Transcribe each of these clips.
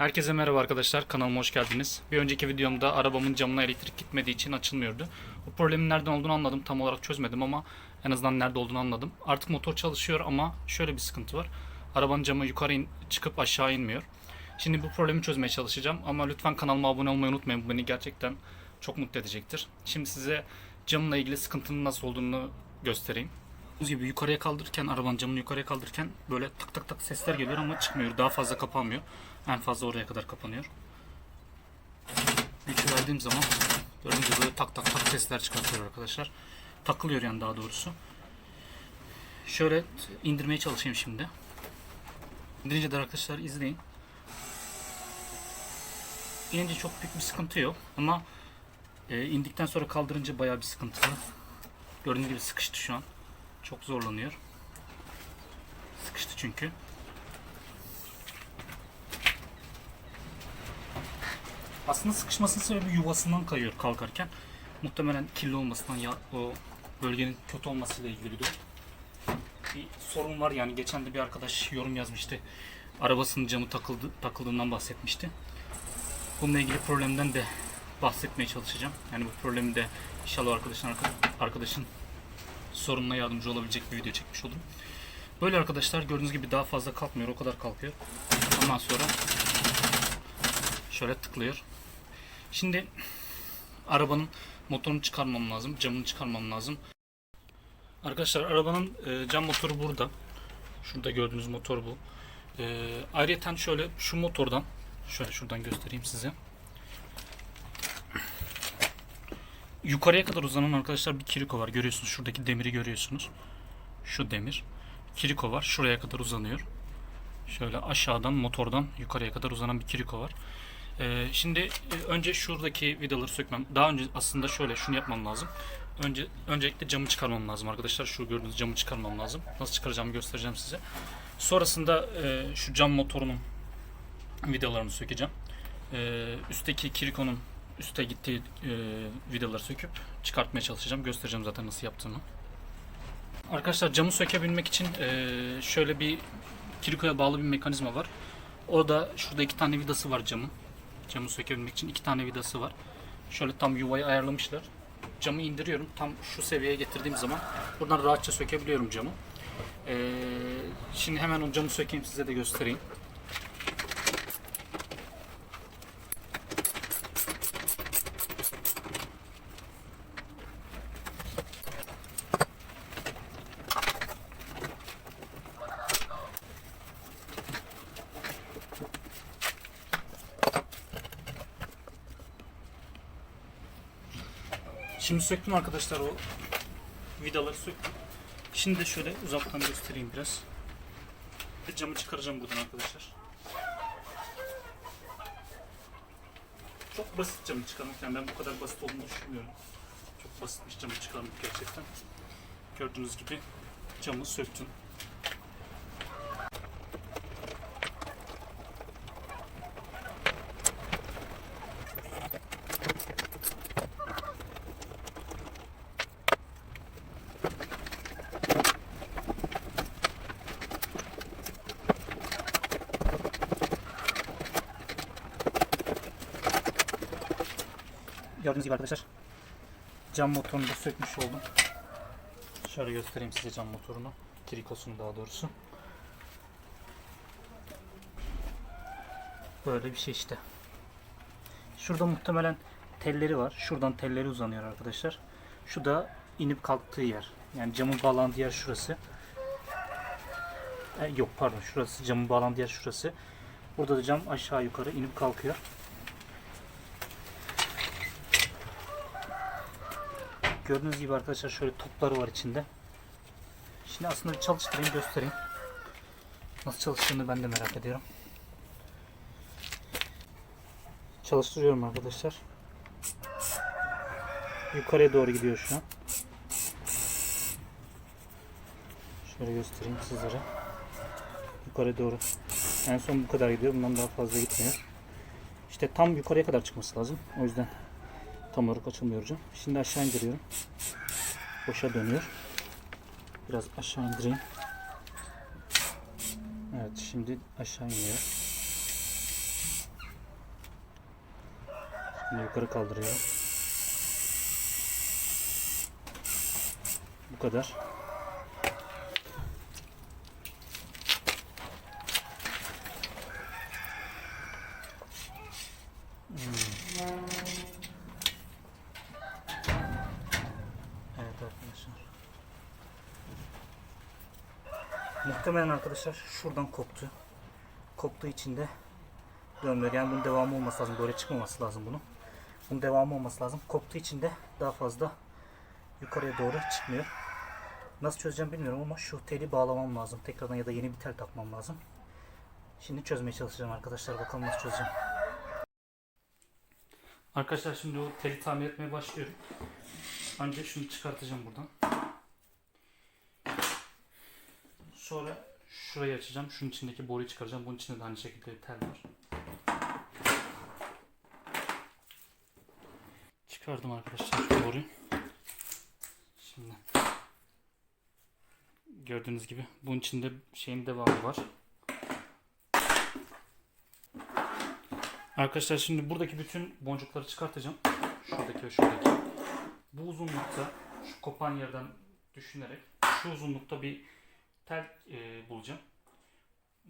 Herkese merhaba arkadaşlar. Kanalıma hoş geldiniz. Bir önceki videomda arabamın camına elektrik gitmediği için açılmıyordu. Bu problemin nereden olduğunu anladım. Tam olarak çözmedim ama en azından nerede olduğunu anladım. Artık motor çalışıyor ama şöyle bir sıkıntı var. Arabanın camı yukarı in- çıkıp aşağı inmiyor. Şimdi bu problemi çözmeye çalışacağım ama lütfen kanalıma abone olmayı unutmayın. Bu beni gerçekten çok mutlu edecektir. Şimdi size camla ilgili sıkıntının nasıl olduğunu göstereyim. Gördüğünüz gibi yukarıya kaldırırken, arabanın camını yukarıya kaldırırken böyle tak tak tak sesler geliyor ama çıkmıyor. Daha fazla kapanmıyor. En fazla oraya kadar kapanıyor. Yükü verdiğim zaman gördüğünüz gibi böyle tak tak tak sesler çıkartıyor arkadaşlar. Takılıyor yani daha doğrusu. Şöyle indirmeye çalışayım şimdi. İndirince de arkadaşlar izleyin. İnince çok büyük bir sıkıntı yok ama e, indikten sonra kaldırınca bayağı bir sıkıntılı. Gördüğünüz gibi sıkıştı şu an. Çok zorlanıyor. Sıkıştı çünkü. Aslında sıkışmasının sebebi yuvasından kayıyor kalkarken. Muhtemelen kirli olmasından ya o bölgenin kötü olmasıyla ilgili bir. Bir sorun var yani geçen de bir arkadaş yorum yazmıştı. Arabasının camı takıldı, takıldığından bahsetmişti. Bununla ilgili problemden de bahsetmeye çalışacağım. Yani bu problemi de inşallah arkadaşın arkadaşın sorununa yardımcı olabilecek bir video çekmiş olurum. Böyle arkadaşlar gördüğünüz gibi daha fazla kalkmıyor. O kadar kalkıyor. Ondan sonra şöyle tıklıyor. Şimdi arabanın motorunu çıkarmam lazım. Camını çıkarmam lazım. Arkadaşlar arabanın e, cam motoru burada. Şurada gördüğünüz motor bu. E, ayrıca şöyle şu motordan şöyle şuradan göstereyim size. Yukarıya kadar uzanan arkadaşlar bir kiriko var. Görüyorsunuz şuradaki demiri görüyorsunuz. Şu demir. Kiriko var. Şuraya kadar uzanıyor. Şöyle aşağıdan motordan yukarıya kadar uzanan bir kiriko var. Ee, şimdi e, önce şuradaki vidaları sökmem. Daha önce aslında şöyle şunu yapmam lazım. Önce öncelikle camı çıkarmam lazım arkadaşlar. Şu gördüğünüz camı çıkarmam lazım. Nasıl çıkaracağımı göstereceğim size. Sonrasında e, şu cam motorunun vidalarını sökeceğim. E, üstteki kirikonun üste gittiği e, vidaları söküp çıkartmaya çalışacağım. Göstereceğim zaten nasıl yaptığımı. Arkadaşlar camı sökebilmek için e, şöyle bir kirikoya bağlı bir mekanizma var. O da şurada iki tane vidası var camın. Camı sökebilmek için iki tane vidası var. Şöyle tam yuvayı ayarlamışlar. Camı indiriyorum. Tam şu seviyeye getirdiğim zaman buradan rahatça sökebiliyorum camı. E, şimdi hemen o camı sökeyim size de göstereyim. Şimdi söktüm arkadaşlar o vidaları söktüm. Şimdi de şöyle uzaktan göstereyim biraz. Bir camı çıkaracağım buradan arkadaşlar. Çok basit camı çıkarmak. Yani ben bu kadar basit olduğunu düşünmüyorum. Çok basitmiş camı çıkarmak gerçekten. Gördüğünüz gibi camı söktüm. Gördüğünüz gibi arkadaşlar cam motorunu da sökmüş oldum. Şöyle göstereyim size cam motorunu. Trikosunu daha doğrusu. Böyle bir şey işte. Şurada muhtemelen telleri var. Şuradan telleri uzanıyor arkadaşlar. Şu da inip kalktığı yer. Yani camın bağlandığı yer şurası. E, yok pardon şurası camın bağlandığı yer şurası. Burada da cam aşağı yukarı inip kalkıyor. Gördüğünüz gibi arkadaşlar şöyle topları var içinde. Şimdi aslında çalıştırayım göstereyim. Nasıl çalıştığını ben de merak ediyorum. Çalıştırıyorum arkadaşlar. Yukarıya doğru gidiyor şu an. Şöyle göstereyim sizlere. Yukarı doğru. En son bu kadar gidiyor. Bundan daha fazla gitmiyor. İşte tam yukarıya kadar çıkması lazım. O yüzden Tam olarak açılmıyor hocam. Şimdi aşağı indiriyorum. Boşa dönüyor. Biraz aşağı indireyim. Evet şimdi aşağı iniyor. Şimdi yukarı kaldırıyorum. Bu kadar. Muhtemelen arkadaşlar şuradan koptu. Koptuğu için de dönmüyor. Yani bunun devamı olması lazım. Böyle çıkmaması lazım bunun. Bunun devamı olması lazım. Koptuğu için de daha fazla yukarıya doğru çıkmıyor. Nasıl çözeceğim bilmiyorum ama şu teli bağlamam lazım. Tekrardan ya da yeni bir tel takmam lazım. Şimdi çözmeye çalışacağım arkadaşlar. Bakalım nasıl çözeceğim. Arkadaşlar şimdi o teli tamir etmeye başlıyorum. Önce şunu çıkartacağım buradan. Sonra şurayı açacağım. Şunun içindeki boruyu çıkaracağım. Bunun içinde de aynı şekilde tel var. Çıkardım arkadaşlar boruyu. Şimdi gördüğünüz gibi bunun içinde şeyin devamı var. Arkadaşlar şimdi buradaki bütün boncukları çıkartacağım. Şuradaki ve şuradaki. Bu uzunlukta şu kopan yerden düşünerek şu uzunlukta bir tel e, bulacağım.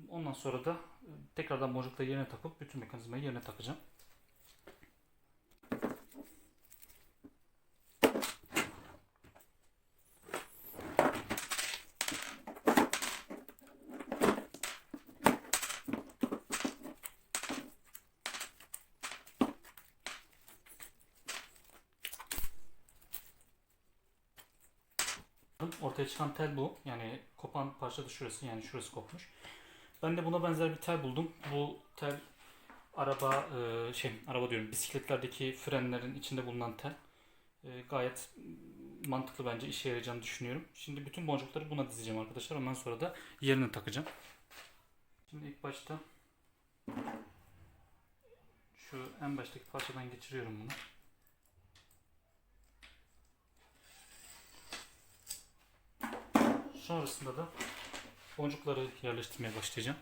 Ondan sonra da e, tekrardan boncukları yerine takıp bütün mekanizmayı yerine takacağım. Ortaya çıkan tel bu. Yani kopan parça da şurası. Yani şurası kopmuş. Ben de buna benzer bir tel buldum. Bu tel araba e, şey araba diyorum bisikletlerdeki frenlerin içinde bulunan tel. E, gayet mantıklı bence işe yarayacağını düşünüyorum. Şimdi bütün boncukları buna dizeceğim arkadaşlar. Ondan sonra da yerine takacağım. Şimdi ilk başta şu en baştaki parçadan geçiriyorum bunu. Sonrasında da boncukları yerleştirmeye başlayacağım.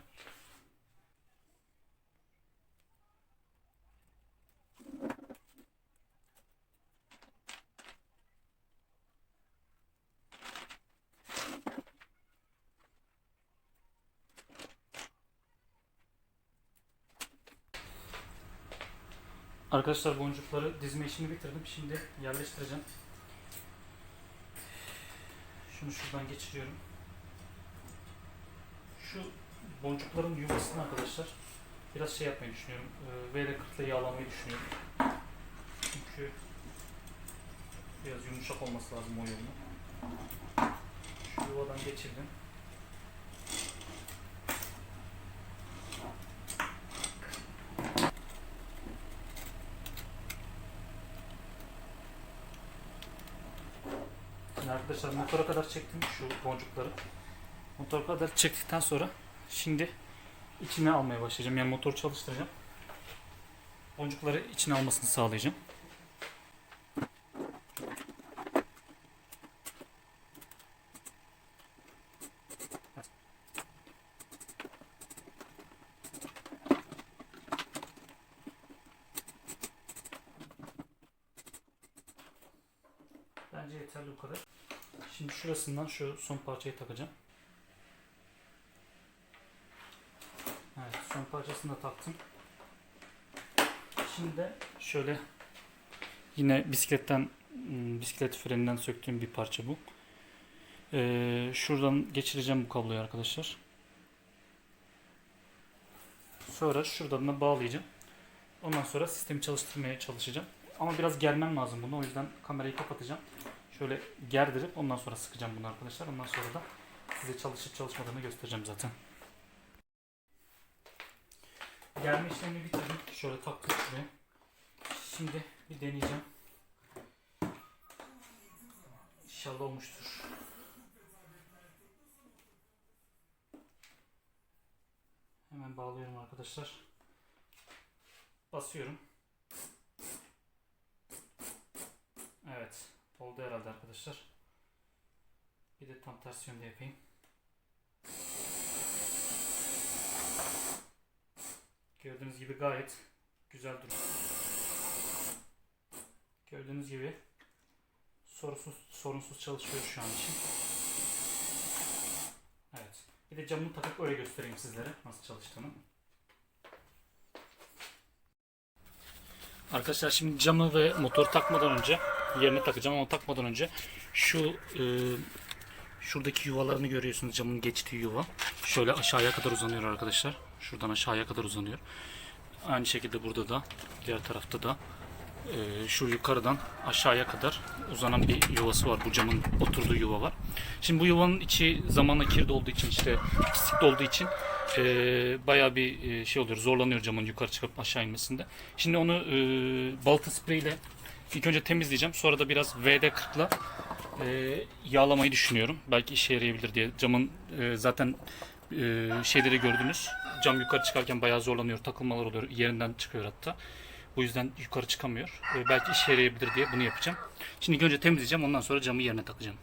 Arkadaşlar boncukları dizme işini bitirdim. Şimdi yerleştireceğim. Şunu şuradan geçiriyorum. Şu boncukların yuvasını arkadaşlar biraz şey yapmayı düşünüyorum. E, V ile kırkla yağlamayı düşünüyorum. Çünkü biraz yumuşak olması lazım o yolun. Şu yuvadan geçirdim. Şimdi arkadaşlar motora kadar çektim şu boncukları. Motora kadar çektikten sonra şimdi içine almaya başlayacağım. Yani motoru çalıştıracağım. Boncukları içine almasını sağlayacağım. Bence yeterli bu kadar. Şimdi şurasından şu son parçayı takacağım. Evet son parçasını da taktım. Şimdi de şöyle yine bisikletten ım, bisiklet freninden söktüğüm bir parça bu. Ee, şuradan geçireceğim bu kabloyu arkadaşlar. Sonra şuradan da bağlayacağım. Ondan sonra sistemi çalıştırmaya çalışacağım. Ama biraz germem lazım bunu. O yüzden kamerayı kapatacağım. Şöyle gerdirip ondan sonra sıkacağım bunu arkadaşlar. Ondan sonra da size çalışıp çalışmadığını göstereceğim zaten. Germe işlemini bitirdim. Şöyle taktım şuraya. Şimdi bir deneyeceğim. İnşallah olmuştur. Hemen bağlıyorum arkadaşlar. Basıyorum. Evet. Oldu herhalde arkadaşlar. Bir de tam ters yönde yapayım. Gördüğünüz gibi gayet güzel duruyor. Gördüğünüz gibi sorunsuz, sorunsuz çalışıyor şu an için. Evet. Bir de camını takıp öyle göstereyim sizlere nasıl çalıştığını. Arkadaşlar şimdi camı ve motoru takmadan önce yerine takacağım ama takmadan önce şu e, şuradaki yuvalarını görüyorsunuz camın geçtiği yuva. Şöyle aşağıya kadar uzanıyor arkadaşlar. Şuradan aşağıya kadar uzanıyor. Aynı şekilde burada da diğer tarafta da e, şu yukarıdan aşağıya kadar uzanan bir yuvası var. Bu camın oturduğu yuva var. Şimdi bu yuvanın içi zamanla kirli olduğu için işte pislikli olduğu için e, bayağı bir e, şey oluyor. Zorlanıyor camın yukarı çıkıp aşağı inmesinde. Şimdi onu e, balta spreyiyle ilk önce temizleyeceğim. Sonra da biraz VD40'la e, yağlamayı düşünüyorum. Belki işe yarayabilir diye. Camın e, zaten e, şeyleri gördünüz. Cam yukarı çıkarken bayağı zorlanıyor. Takılmalar oluyor. Yerinden çıkıyor hatta. Bu yüzden yukarı çıkamıyor. E, belki işe yarayabilir diye bunu yapacağım. Şimdi önce temizleyeceğim. Ondan sonra camı yerine takacağım.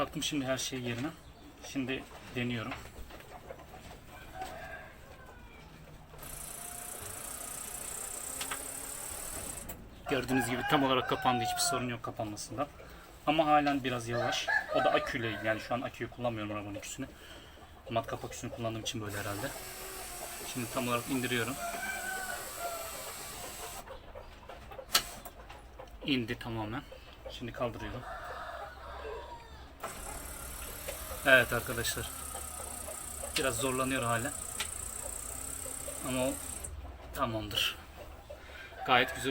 Taktım şimdi her şeyi yerine. Şimdi deniyorum. Gördüğünüz gibi tam olarak kapandı. Hiçbir sorun yok kapanmasında. Ama halen biraz yavaş. O da aküyle. Yani şu an aküyü kullanmıyorum arabanın aküsünü. Matkap aküsünü kullandığım için böyle herhalde. Şimdi tam olarak indiriyorum. İndi tamamen. Şimdi kaldırıyorum. Evet arkadaşlar. Biraz zorlanıyor hala. Ama o tamamdır. Gayet güzel.